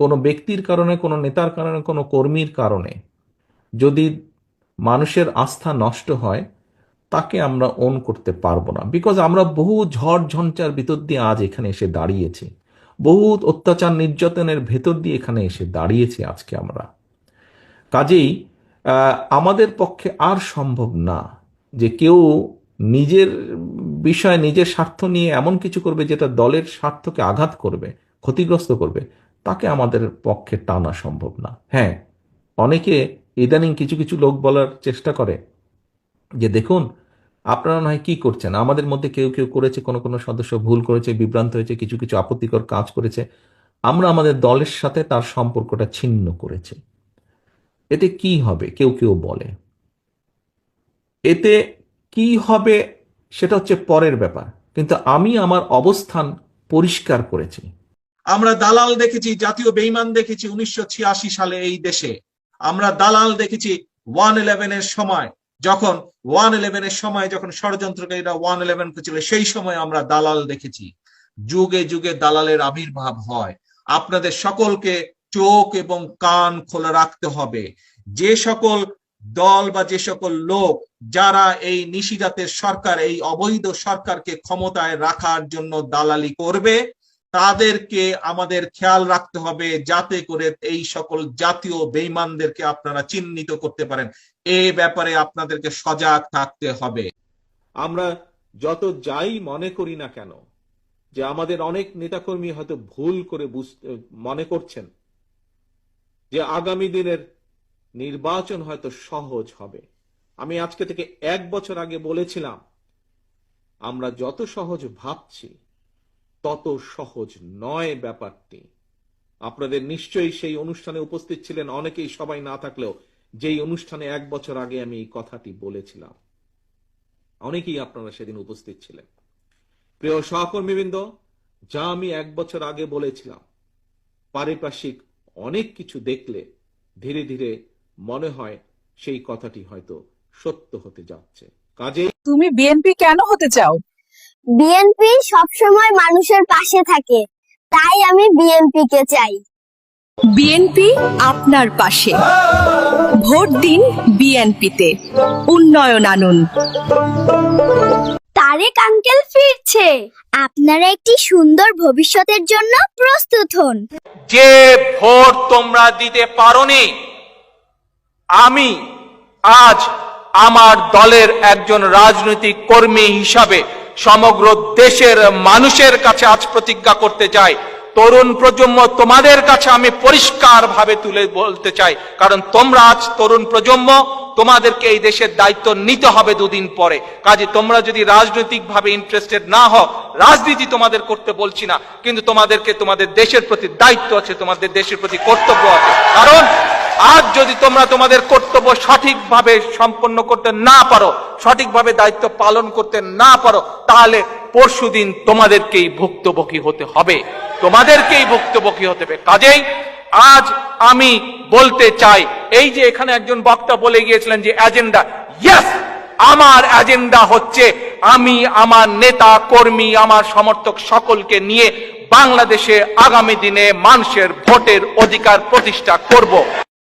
কোনো ব্যক্তির কারণে, কোনো নেতার কারণে, কোনো কর্মীর কারণে যদি মানুষের আস্থা নষ্ট হয়, তাকে আমরা ওন করতে পারব না। বিকজ আমরা বহু ঝড় ঝঞ্চার ভিতর দিয়ে আজ এখানে এসে দাঁড়িয়েছি। বহু অত্যাচার নির্যাতনের ভেতর দিয়ে এখানে এসে দাঁড়িয়েছি আজকে আমরা। কাজেই আমাদের পক্ষে আর সম্ভব না যে কেউ নিজের বিষয়, নিজের স্বার্থ নিয়ে এমন কিছু করবে যেটা দলের স্বার্থকে আঘাত করবে, ক্ষতিগ্রস্ত করবে। তাকে আমাদের পক্ষে টানা সম্ভব না। হ্যাঁ। অনেকে ইদানিং কিছু কিছু লোক বলার চেষ্টা করে যে দেখুন আপনারা নয় কি করছেন? আমাদের মধ্যে কেউ কেউ করেছে কোনো কোনো সদস্য ভুল করেছে বিভ্রান্ত হয়েছে কিছু কিছু আপত্তিকর কাজ করেছে। আমরা আমাদের দলের সাথে তার সম্পর্কটা ছিন্ন করেছি। এতে কি হবে? কেউ কেউ বলে। এতে কি হবে সেটা হচ্ছে পরের ব্যাপার। কিন্তু আমি আমার অবস্থান পরিষ্কার করেছি। আমরা দালাল দেখেছি, জাতীয় বেইমান দেখেছি উনিশশো ছিয়াশি সালে এই দেশে। আমরা দালাল দেখেছি ওয়ান ইলেভেনের সময়, যখন ওয়ান ইলেভেনের সময় যখন ষড়যন্ত্রকারীরা ওয়ান ইলেভেন ছিল সেই সময় আমরা দালাল দেখেছি। যুগে যুগে দালালের আবির্ভাব হয়। আপনাদের সকলকে চোখ এবং কান খোলা রাখতে হবে। যে সকল দল বা যে সকল লোক যারা এই নিশিরাতের সরকার, এই অবৈধ সরকারকে ক্ষমতায় রাখার জন্য দালালি করবে তাদেরকে আমাদের খেয়াল রাখতে হবে যাতে করে এই সকল জাতীয় বেইমানদেরকে আপনারা চিহ্নিত করতে পারেন। এ ব্যাপারে আপনাদেরকে সজাগ থাকতে হবে। আমরা যত যাই মনে করি না কেন, যে আমাদের অনেক নেতাকর্মী হয়তো ভুল করে বুঝতে মনে করছেন, যে আগামী দিনের নির্বাচন হয়তো সহজ হবে। আমি আজকে থেকে এক বছর আগে বলেছিলাম, আমরা যত সহজ ভাবছি তত সহজ নয় ব্যাপারটি। আপনাদের নিশ্চয়ই সেই অনুষ্ঠানে উপস্থিত ছিলেন অনেকেই, সবাই না থাকলেও যেই অনুষ্ঠানে এক বছর আগে আমি এই কথাটি বলেছিলাম। অনেকেই আপনারা সেদিন উপস্থিত ছিলেন। প্রিয় সহকর্মীবৃন্দ, যা আমি এক বছর আগে বলেছিলাম, পারিপার্শ্বিক অনেক কিছু দেখলে ধীরে ধীরে মনে হয় সেই কথাটি হয়তো সত্য হতে যাচ্ছে। কাজেই তুমি বিএনপি কেন হতে চাও? বিএনপি সবসময় মানুষের পাশে থাকে। তাই আমি বিএনপি কে চাই। বিএনপি আপনার পাশে। ভোট দিন বিএনপিতে উন্নয়ন আনুন। তারেক আঙ্কেল ফিরছে। আপনারা একটি সুন্দর ভবিষ্যতের জন্য প্রস্তুত হন। যে ভোট তোমরা দিতে পারোনি আমি আজ আমার দলের একজন রাজনৈতিক কর্মী হিসাবে সমগ্র দেশের মানুষের কাছে আজ প্রতিজ্ঞা করতে চাই। তরুণ প্রজন্ম, তোমাদের কাছে আমি পরিষ্কার ভাবে তুলে বলতে চাই, কারণ তোমরা আজ তরুণ প্রজন্ম, তোমাদেরকে এই দেশের দায়িত্ব নিতে হবে দুদিন পরে। কাজে তোমরা যদি রাজনৈতিক ভাবে ইন্টারেস্টেড না হও, রাজনীতি তোমাদের করতে বলছি না, কিন্তু তোমাদেরকে তোমাদের দেশের প্রতি দায়িত্ব আছে, তোমাদের দেশের প্রতি কর্তব্য আছে। কারণ আজ যদি তোমরা তোমাদের কর্তব্য সঠিকভাবে সম্পন্ন করতে না পারো, সঠিকভাবে দায়িত্ব পালন করতে না পারো, তাহলে পরশুদিন তোমাদেরকেই ভুক্তভোগী হতে হবে। তোমাদেরকেই ভুক্তভোগী হতে হবে। কাজেই আজ আমি বলতে চাই, এই যে এখানে একজন বক্তা বলে গিয়েছিলেন যে এজেন্ডা ইয়াস আমার এজেন্ডা হচ্ছে আমি, আমার নেতা, কর্মী, আমার সমর্থক সকলকে নিয়ে বাংলাদেশে আগামী দিনে মানুষের ভোটের অধিকার প্রতিষ্ঠা করব।